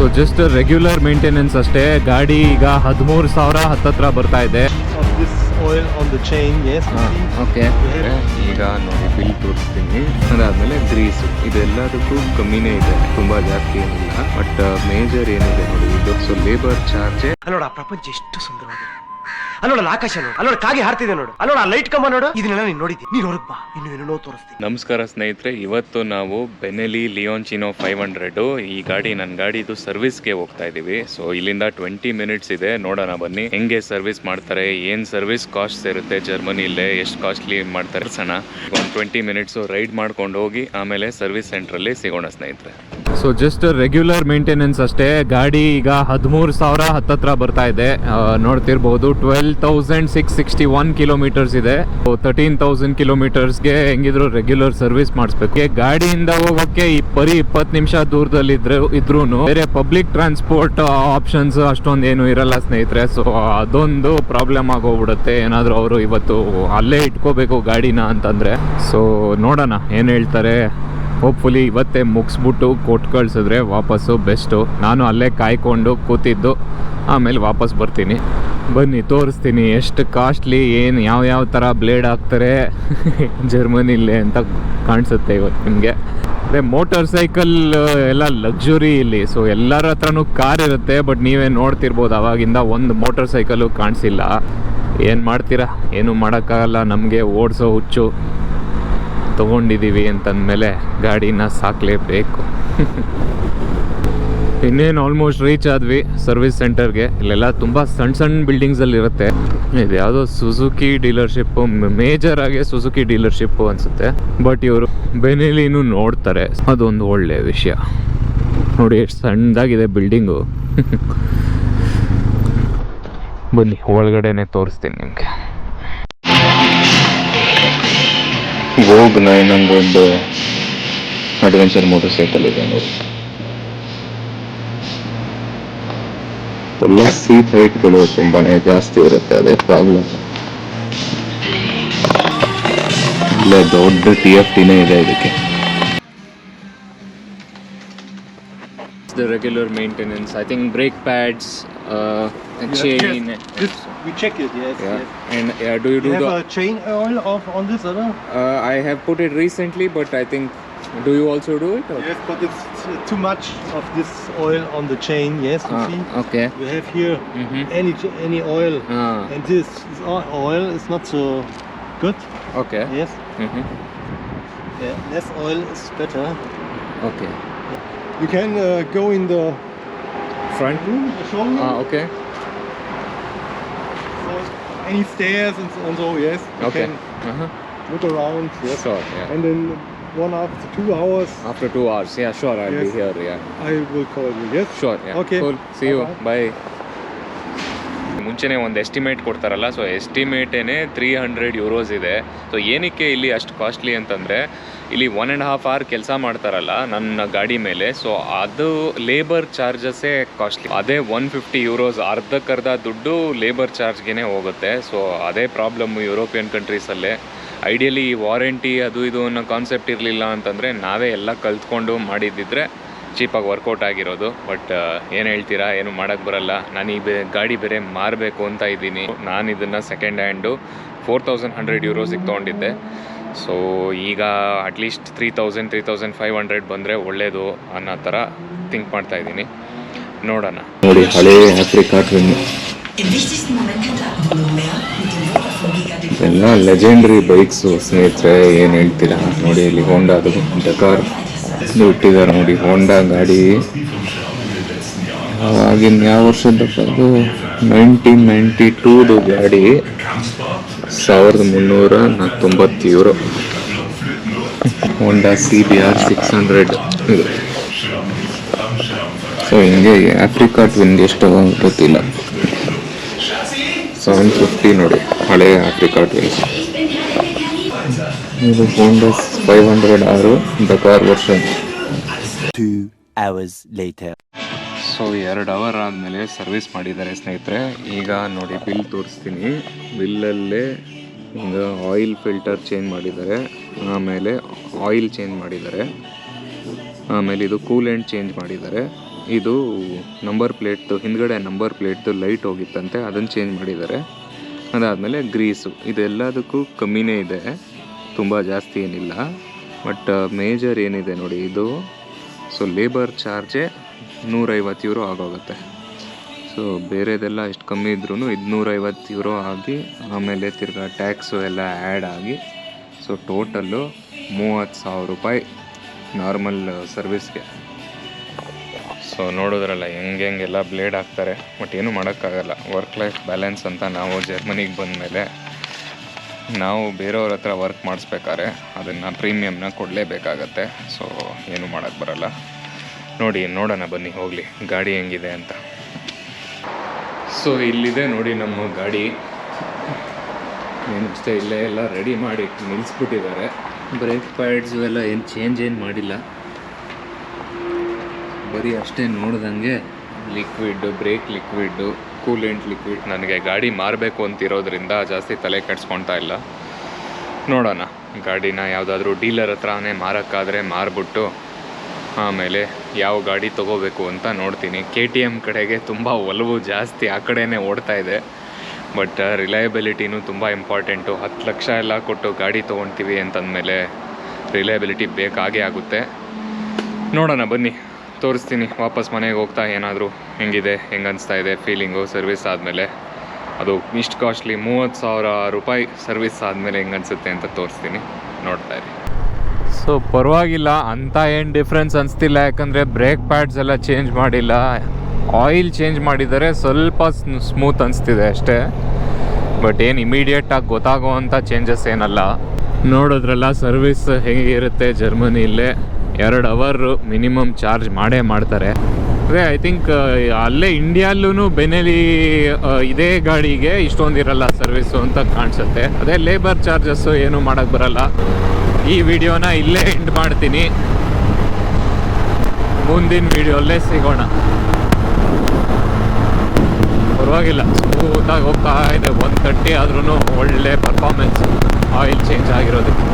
So just regular maintenance ಅಷ್ಟೇ. ಗಾಡಿ ಈಗ ಹದಿಮೂರು ಸಾವಿರ ಹತ್ತತ್ರ ಬರ್ತಾ ಇದೆ. Of this oil on the chain, yes. you see. Okay ಈಗ ನೋಡಿ ಬಿಲ್ ತೋರಿಸ್ತೀನಿ. ಅದಾದಮೇಲೆ ಗ್ರೀಸ್ ಇದೆಲ್ಲದಕ್ಕೂ ಕಮ್ಮಿನೇ ಇದೆ. ತುಂಬಾ ಜಾಸ್ತಿ ಏನಿಲ್ಲ. ಬಟ್ ಮೇಜರ್ ಏನಿದೆ ನೋಡಿ ಇದು. ಸೊ ಲೇಬರ್ ಚಾರ್ಜ್ ಪ್ರಪಂಚ ಎಷ್ಟು ಸುಂದರವಾಗಿದೆ. ಅಲ್ಲೋಡ ಆಕಾಶ ನೋಡು, ಅಲ್ಲೋಡ ಕಾಗೆ ಹಾರ್ತಿದೆ ನೋಡು, ಅಲ್ಲೋಡ ಲೈಟ್ ಕಂಬ ನೋಡು. ಇದನ್ನೆಲ್ಲ ನೀನು ನೋಡಿದ್ದೀನಿ ಹೊರಗ್ ಬಾ, ಇನ್ನು ಏನೋ ತೋರಿಸ್ತೀನಿ. ನಮಸ್ಕಾರ ಸ್ನೇಹಿತರೆ, ಇವತ್ತು ನಾವು ಬೆನೆಲಿ ಲಿಯೋನ್ಚಿನೋ ಫೈವ್ ಹಂಡ್ರೆಡು ಈ ಗಾಡಿ ನನ್ನ ಗಾಡಿದು ಸರ್ವಿಸ್ಗೆ ಹೋಗ್ತಾ ಇದ್ದೀವಿ ಸೊ ಇಲ್ಲಿಂದ ಟ್ವೆಂಟಿ ಮಿನಿಟ್ಸ್ ಇದೆ. ನೋಡೋಣ ಬನ್ನಿ. ಹೆಂಗೆ ಸರ್ವಿಸ್ ಮಾಡ್ತಾರೆ, ಏನು ಸರ್ವಿಸ್ ಕಾಸ್ಟ್ ಇರುತ್ತೆ, ಜರ್ಮನಿಲೇ ಎಷ್ಟು ಕಾಸ್ಟ್ಲಿ ಮಾಡ್ತಾರೆ. ಸಣ್ಣ ಒಂದು ಟ್ವೆಂಟಿ ಮಿನಿಟ್ಸು ರೈಡ್ ಮಾಡ್ಕೊಂಡು ಹೋಗಿ ಆಮೇಲೆ ಸರ್ವಿಸ್ ಸೆಂಟ್ರಲ್ಲಿ ಸಿಗೋಣ ಸ್ನೇಹಿತರೆ. ಸೊ ಜಸ್ಟ್ ರೆಗ್ಯುಲರ್ ಮೇಂಟೆನೆನ್ಸ್ ಅಷ್ಟೇ. ಗಾಡಿ ಈಗ ಹದಿಮೂರು ಸಾವಿರ ಹತ್ತತ್ರ ಬರ್ತಾ ಇದೆ. ನೋಡ್ತಿರ್ಬೋದು twelve thousand six sixty one kilometres ಇದೆ. ತರ್ಟೀನ್ ತೌಸಂಡ್ ಕಿಲೋಮೀಟರ್ಸ್ಗೆ ಹೆಂಗಿದ್ರು ರೆಗ್ಯುಲರ್ ಸರ್ವಿಸ್ ಮಾಡಿಸ್ಬೇಕು. ಗಾಡಿಯಿಂದ ಹೋಗೋಕ್ಕೆ ಈ ಬರೀ ಇಪ್ಪತ್ತು ನಿಮಿಷ ದೂರದಲ್ಲಿ ಇದ್ರೆ ಇದ್ರೂ ಬೇರೆ ಪಬ್ಲಿಕ್ ಟ್ರಾನ್ಸ್ಪೋರ್ಟ್ ಆಪ್ಷನ್ಸ್ ಅಷ್ಟೊಂದು ಏನು ಇರಲ್ಲ ಸ್ನೇಹಿತರೆ. ಸೊ ಅದೊಂದು ಪ್ರಾಬ್ಲಮ್ ಆಗೋಗ್ಬಿಡುತ್ತೆ. ಏನಾದರೂ ಅವರು ಇವತ್ತು ಅಲ್ಲೇ ಇಟ್ಕೋಬೇಕು ಗಾಡಿನ ಅಂತಂದರೆ. ಸೊ ನೋಡೋಣ ಏನು ಹೇಳ್ತಾರೆ. ಹೋಪ್ಫುಲಿ ಇವತ್ತೇ ಮುಗಿಸ್ಬಿಟ್ಟು ಕೊಟ್ಟು ಕಳ್ಸಿದ್ರೆ ವಾಪಸ್ಸು ಬೆಸ್ಟು ನಾನು ಅಲ್ಲೇ ಕಾಯ್ಕೊಂಡು ಕೂತಿದ್ದು, ಆಮೇಲೆ ವಾಪಸ್ ಬರ್ತೀನಿ. ಬನ್ನಿ, ತೋರಿಸ್ತೀನಿ ಎಷ್ಟು ಕಾಸ್ಟ್ಲಿ ಏನು, ಯಾವ ಯಾವ ಥರ ಬ್ಲೇಡ್ ಹಾಕ್ತಾರೆ ಜರ್ಮನಿಲಿ ಅಂತ ಕಾಣಿಸುತ್ತೆ ಇವತ್ತು ನಿಮಗೆ. ಅದೇ ಮೋಟರ್ ಸೈಕಲ್ ಎಲ್ಲ ಲಕ್ಸುರಿ ಇಲ್ಲಿ. ಸೊ ಎಲ್ಲರ ಹತ್ರನೂ ಕಾರ್ ಇರುತ್ತೆ ಬಟ್ ನೀವೇ ನೋಡ್ತಿರ್ಬೋದು, ಅವಾಗಿಂದ ಒಂದು ಮೋಟರ್ ಸೈಕಲು ಕಾಣಿಸಿಲ್ಲ. ಏನು ಮಾಡ್ತೀರಾ? ಏನು ಮಾಡೋಕ್ಕಾಗಲ್ಲ, ನಮಗೆ ಓಡಿಸೋ ಹುಚ್ಚು. ತೊಗೊಂಡಿದ್ದೀವಿ ಅಂತಂದಮೇಲೆ ಗಾಡಿನ ಸಾಕಲೇಬೇಕು. ಇನ್ನೇನು ಆಲ್ಮೋಸ್ಟ್ ರೀಚ್ ಆದ್ವಿ ಸರ್ವಿಸ್ ಸೆಂಟರ್ಗೆ ಇಲ್ಲೆಲ್ಲ ತುಂಬ ಸಣ್ಣ ಸಣ್ಣ ಬಿಲ್ಡಿಂಗ್ಸಲ್ಲಿ ಇರುತ್ತೆ. ಇದು ಯಾವುದೋ ಸುಜುಕಿ ಡೀಲರ್ಶಿಪ್ಪು ಮೇಜರ್ ಆಗಿ ಸುಜುಕಿ ಡೀಲರ್ಶಿಪ್ಪು ಅನಿಸುತ್ತೆ. ಬಟ್ ಇವರು ಬೆನೆಲಿನೂ ನೋಡ್ತಾರೆ. ಅದೊಂದು ಒಳ್ಳೆಯ ವಿಷಯ. ನೋಡಿ ಎಷ್ಟು ಸಣ್ಣದಾಗಿದೆ ಬಿಲ್ಡಿಂಗು ಬನ್ನಿ, ಒಳಗಡೆನೆ ತೋರಿಸ್ತೀನಿ ನಿಮಗೆ. Voge nine hundred adventure motorcycle ಇದೆ ನೋಡಿ. ಎಲ್ಲ ಸೀಟ್ ಹೈಟ್ಗಳು ತುಂಬಾನೇ ಜಾಸ್ತಿ ಇರುತ್ತೆ, ಅದೇ ಪ್ರಾಬ್ಲಮ್ ಇಲ್ಲ, ದೊಡ್ಡ ಟಿ ಎಫ್ ಟಿನೇ ಇದೆ ಇದಕ್ಕೆ. The regular maintenance i think brake pads uh chain Yes, this, we check it, yes. yeah yes. and yeah, do you You do have the a chain oil off on this, or no? Uh, I have put it recently, but I think. Do you also do it? Or? Yes, but it's uh, too much of this oil on the chain, yes, you see? Ah, okay. You have here Mhm. any any oil, Ah, and this is oil is not so good, okay. yes? Mhm. Yeah, less oil is better. Okay. You can uh, go in the Front? room, the showroom, Ah, okay. so any stairs and so, and so yes. You Okay. can Uh-huh. look around, yes. Sure. Yeah. And then one after two hours, After two hours. Yeah. Sure. I'll yes. be here. Yeah. I will call you, yes? Sure. Yeah. Okay. Cool. See you. Bye-bye. Bye. ಮುಂಚೆನೇ ಒಂದು estimate ಕೊಡ್ತಾರಲ್ಲ so ಎಸ್ಟಿಮೇಟೇನೆ three hundred euros ಇದೆ so ಏನಕ್ಕೆ ಇಲ್ಲಿ ಅಷ್ಟು costly ಅಂತಂದರೆ ಇಲ್ಲಿ ಒನ್ ಆ್ಯಂಡ್ ಹಾಫ್ ಅವರ್ ಕೆಲಸ ಮಾಡ್ತಾರಲ್ಲ ನನ್ನ ಗಾಡಿ ಮೇಲೆ. ಸೊ ಅದು ಲೇಬರ್ ಚಾರ್ಜಸ್ಸೇ ಕಾಸ್ಟ್ಲಿ ಅದೇ ಒನ್ ಫಿಫ್ಟಿ ಯೂರೋಸ್ ಅರ್ಧಕ್ಕರ್ಧ ದುಡ್ಡು ಲೇಬರ್ ಚಾರ್ಜ್ಗೆ ಹೋಗುತ್ತೆ. ಸೊ ಅದೇ ಪ್ರಾಬ್ಲಮ್ ಯುರೋಪಿಯನ್ ಕಂಟ್ರೀಸಲ್ಲೇ ಐಡಿಯಲಿ ಈ ವಾರಂಟಿ ಅದು ಇದು ಅನ್ನೋ ಕಾನ್ಸೆಪ್ಟ್ ಇರಲಿಲ್ಲ ಅಂತಂದರೆ ನಾವೇ ಎಲ್ಲ ಕಲ್ತ್ಕೊಂಡು ಮಾಡಿದ್ದಿದ್ರೆ ಚೀಪಾಗಿ ವರ್ಕೌಟ್ ಆಗಿರೋದು. ಬಟ್ ಏನು ಹೇಳ್ತೀರಾ, ಏನು ಮಾಡೋಕ್ಕೆ ಬರಲ್ಲ. ನಾನು ಈ ಗಾಡಿ ಬೇರೆ ಮಾರಬೇಕು ಅಂತ ಇದ್ದೀನಿ. ನಾನು ಇದನ್ನು second hand four thousand hundred ಯೂರೋಸಿಗೆ ತೊಗೊಂಡಿದ್ದೆ. ಸೊ ಈಗ at least three thousand three thousand five hundred ಬಂದರೆ ಒಳ್ಳೆಯದು ಅನ್ನೋ ಥರ ಥಿಂಕ್ ಮಾಡ್ತಾ ಇದ್ದೀನಿ. ನೋಡೋಣ. ನೋಡಿ ಹಳೆ ಆಫ್ರಿಕಾ ಟ್ವಿನ್. ಎಲ್ಲ ಲೆಜೆಂಡ್ರಿ ಬೈಕ್ಸು ಸ್ನೇಹಿತರೆ ಏನು ಹೇಳ್ತೀರಾ? ನೋಡಿ ಇಲ್ಲಿ ಹೋಂಡಾದು ಡಕಾರ್ ಇದು ಇಟ್ಟಿದ್ದಾರೆ ನೋಡಿ ಹೋಂಡಾ ಗಾಡಿ. ಆಗಿನ ಯಾವ ವರ್ಷದ ಅದು? ನೈನ್ಟೀನ್ ನೈಂಟಿ ಟೂದು ಗಾಡಿ. ಸಾವಿರದ ಮುನ್ನೂರ ತೊಂಬತ್ತು euro Honda C B R six hundred ಇದು. ಸೊ ಹಿಂಗೆ ಆಫ್ರಿಕಾ ಟ್ವಿನ್ ಎಷ್ಟು ಗೊತ್ತಿಲ್ಲ. ಸೆವೆನ್ ಫಿಫ್ಟಿ ನೋಡಿ ಹಳೆಯ ಆಫ್ರಿಕಾ ಟ್ವಿನ್ ಇದು ಹೋಂಡಾ ಫೈವ್ ಹಂಡ್ರೆಡ್ ಆರು Dakar version Two hours later. So ಎರಡು ಅವರ್ ಆದಮೇಲೆ ಸರ್ವಿಸ್ ಮಾಡಿದ್ದಾರೆ ಸ್ನೇಹಿತರೆ. ಈಗ ನೋಡಿ ಬಿಲ್ ತೋರಿಸ್ತೀನಿ. ಬಿಲ್ಲಲ್ಲೇ ಈಗ ಆಯಿಲ್ ಫಿಲ್ಟರ್ ಚೇಂಜ್ ಮಾಡಿದ್ದಾರೆ. ಆಮೇಲೆ ಆಯಿಲ್ ಚೇಂಜ್ ಮಾಡಿದ್ದಾರೆ. ಆಮೇಲೆ ಇದು ಕೂಲೆಂಟ್ ಚೇಂಜ್ ಮಾಡಿದ್ದಾರೆ. ಇದು ನಂಬರ್ ಪ್ಲೇಟ್ದು ಹಿಂದ್ಗಡೆ ನಂಬರ್ ಪ್ಲೇಟ್ದು ಲೈಟ್ ಹೋಗಿತ್ತಂತೆ ಅದನ್ನು ಚೇಂಜ್ ಮಾಡಿದ್ದಾರೆ. ಅದಾದಮೇಲೆ ಗ್ರೀಸು ಇದೆಲ್ಲದಕ್ಕೂ ಕಮ್ಮಿನೇ ಇದೆ. ತುಂಬ ಜಾಸ್ತಿ ಏನಿಲ್ಲ. ಬಟ್ ಮೇಜರ್ ಏನಿದೆ ನೋಡಿ, ಇದು ಸೊ ಲೇಬರ್ ಚಾರ್ಜೇ ನೂರೈವತ್ತು ಯೂರೋ ಆಗೋಗುತ್ತೆ. ಸೊ ಬೇರೆದೆಲ್ಲ ಎಷ್ಟು ಕಮ್ಮಿ ಇದ್ರೂ ಇದು ನೂರೈವತ್ತು ಯೂರೋ ಆಗಿ, ಆಮೇಲೆ ತಿರ್ಗಾ ಟ್ಯಾಕ್ಸು ಎಲ್ಲ ಆ್ಯಡ್ ಆಗಿ ಸೊ ಟೋಟಲ್ಲು ಮೂವತ್ತು ಸಾವಿರ ರೂಪಾಯಿ ನಾರ್ಮಲ್ ಸರ್ವಿಸ್ಗೆ ಸೊ ನೋಡಿದ್ರಲ್ಲ ಹೆಂಗೆ ಹೆಂಗೆಲ್ಲ ಬ್ಲೇಡ್ ಹಾಕ್ತಾರೆ ಬಟ್ ಏನೂ ಮಾಡೋಕ್ಕಾಗಲ್ಲ. ವರ್ಕ್ ಲೈಫ್ ಬ್ಯಾಲೆನ್ಸ್ ಅಂತ ನಾವು ಜರ್ಮನಿಗೆ ಬಂದಮೇಲೆ ನಾವು ಬೇರೆಯವ್ರ ಹತ್ರ ವರ್ಕ್ ಮಾಡಿಸ್ಬೇಕಾದ್ರೆ ಅದನ್ನು ಪ್ರೀಮಿಯಮ್ನ ಕೊಡಲೇಬೇಕಾಗತ್ತೆ. ಸೊ ಏನು ಮಾಡೋಕ್ಕೆ ಬರಲ್ಲ. ನೋಡಿ, ನೋಡೋಣ ಬನ್ನಿ, ಹೋಗಲಿ. ಗಾಡಿ ಹೆಂಗಿದೆ ಅಂತ. ಸೊ, ಇಲ್ಲಿದೆ ನೋಡಿ ನಮ್ಮ ಗಾಡಿ. ಏನು ಅಷ್ಟೇ, ಇಲ್ಲೇ ಎಲ್ಲ ರೆಡಿ ಮಾಡಿ ನಿಲ್ಲಿಸ್ಬಿಟ್ಟಿದ್ದಾರೆ ಬ್ರೇಕ್ ಪ್ಯಾಡ್ಸು ಎಲ್ಲ ಏನು ಚೇಂಜ್ ಏನು ಮಾಡಿಲ್ಲ. ಬರೀ ಅಷ್ಟೇ ನೋಡ್ದಂಗೆ liquid brake liquid coolant liquid ನನಗೆ ಗಾಡಿ ಮಾರಬೇಕು ಅಂತಿರೋದ್ರಿಂದ ಜಾಸ್ತಿ ತಲೆ ಕೆಡ್ಸ್ಕೊಳ್ತಾ ಇಲ್ಲ. ನೋಡೋಣ, ಗಾಡಿನ ಯಾವುದಾದ್ರೂ ಡೀಲರ್ ಹತ್ರನೇ ಮಾರೋಕ್ಕಾದರೆ ಮಾರ್ಬಿಟ್ಟು ಆಮೇಲೆ ಯಾವ ಗಾಡಿ ತೊಗೋಬೇಕು ಅಂತ ನೋಡ್ತೀನಿ. ಕೆ ಟಿ ಎಂ ಕಡೆಗೆ ತುಂಬ ಒಲವು ಜಾಸ್ತಿ ಆ ಕಡೆಯೇ ಓಡ್ತಾ ಇದೆ. ಬಟ್ ರಿಲಯಬಿಲಿಟಿನೂ ತುಂಬ ಇಂಪಾರ್ಟೆಂಟು ಹತ್ತು ಲಕ್ಷ ಎಲ್ಲ ಕೊಟ್ಟು ಗಾಡಿ ತೊಗೊಳ್ತೀವಿ ಅಂತಂದಮೇಲೆ ರಿಲಯಬಿಲಿಟಿ ಬೇಕಾಗೇ ಆಗುತ್ತೆ. ನೋಡೋಣ, ಬನ್ನಿ. ತೋರಿಸ್ತೀನಿ. ವಾಪಸ್ ಮನೆಗೆ ಹೋಗ್ತಾ ಏನಾದರೂ ಹೆಂಗಿದೆ ಹೆಂಗೆ ಅನಿಸ್ತಾ ಇದೆ ಫೀಲಿಂಗು ಸರ್ವಿಸ್ ಆದಮೇಲೆ. ಅದು ಇಷ್ಟು ಕಾಸ್ಟ್ಲಿ ಮೂವತ್ತು ಸಾವಿರ ರೂಪಾಯಿ ಸರ್ವಿಸ್ ಆದಮೇಲೆ ಹೆಂಗೆ ಅನಿಸುತ್ತೆ ಅಂತ ತೋರಿಸ್ತೀನಿ. ನೋಡ್ತಾ ಇರಿ. ಸೊ ಪರವಾಗಿಲ್ಲ, ಅಂತ ಏನು ಡಿಫ್ರೆನ್ಸ್ ಅನಿಸ್ತಿಲ್ಲ. ಯಾಕಂದರೆ ಬ್ರೇಕ್ ಪ್ಯಾಡ್ಸ್ ಎಲ್ಲ ಚೇಂಜ್ ಮಾಡಿಲ್ಲ. ಆಯಿಲ್ ಚೇಂಜ್ ಮಾಡಿದರೆ ಸ್ವಲ್ಪ ಸ್ಮೂತ್ ಅನಿಸ್ತಿದೆ ಅಷ್ಟೇ. ಬಟ್ ಏನು ಇಮಿಡಿಯೇಟಾಗಿ ಗೊತ್ತಾಗೋವಂಥ ಚೇಂಜಸ್ ಏನಲ್ಲ. ನೋಡಿದ್ರಲ್ಲ ಸರ್ವಿಸ್ ಹೇಗಿರುತ್ತೆ ಜರ್ಮನಿಲ್ಲೇ ಎರಡು ಅವರು ಮಿನಿಮಮ್ ಚಾರ್ಜ್ ಮಾಡೇ ಮಾಡ್ತಾರೆ. ಅದೇ ಐ ಥಿಂಕ್ ಅಲ್ಲೇ ಇಂಡಿಯಲ್ಲೂ ಬೆನೆಲಿ ಇದೇ ಗಾಡಿಗೆ ಇಷ್ಟೊಂದಿರಲ್ಲ ಸರ್ವಿಸು ಅಂತ ಕಾಣಿಸುತ್ತೆ. ಅದೇ ಲೇಬರ್ ಚಾರ್ಜಸ್ಸು ಏನು ಮಾಡೋಕ್ಕೆ ಬರಲ್ಲ. ಈ ವಿಡಿಯೋನ ಇಲ್ಲೇ ಎಂಡ್ ಮಾಡ್ತೀನಿ. ಮುಂದಿನ ವಿಡಿಯೋಲ್ಲೇ ಸಿಗೋಣ. ಪರವಾಗಿಲ್ಲ ಸ್ಮೂತಾಗಿ ಹೋಗ್ತಾ ಇದೆ. ಒನ್ ತರ್ಟಿ ಆದ್ರೂ ಒಳ್ಳೆ ಪರ್ಫಾರ್ಮೆನ್ಸ್ ಆಯಿಲ್ ಚೇಂಜ್ ಆಗಿರೋದಕ್ಕೆ.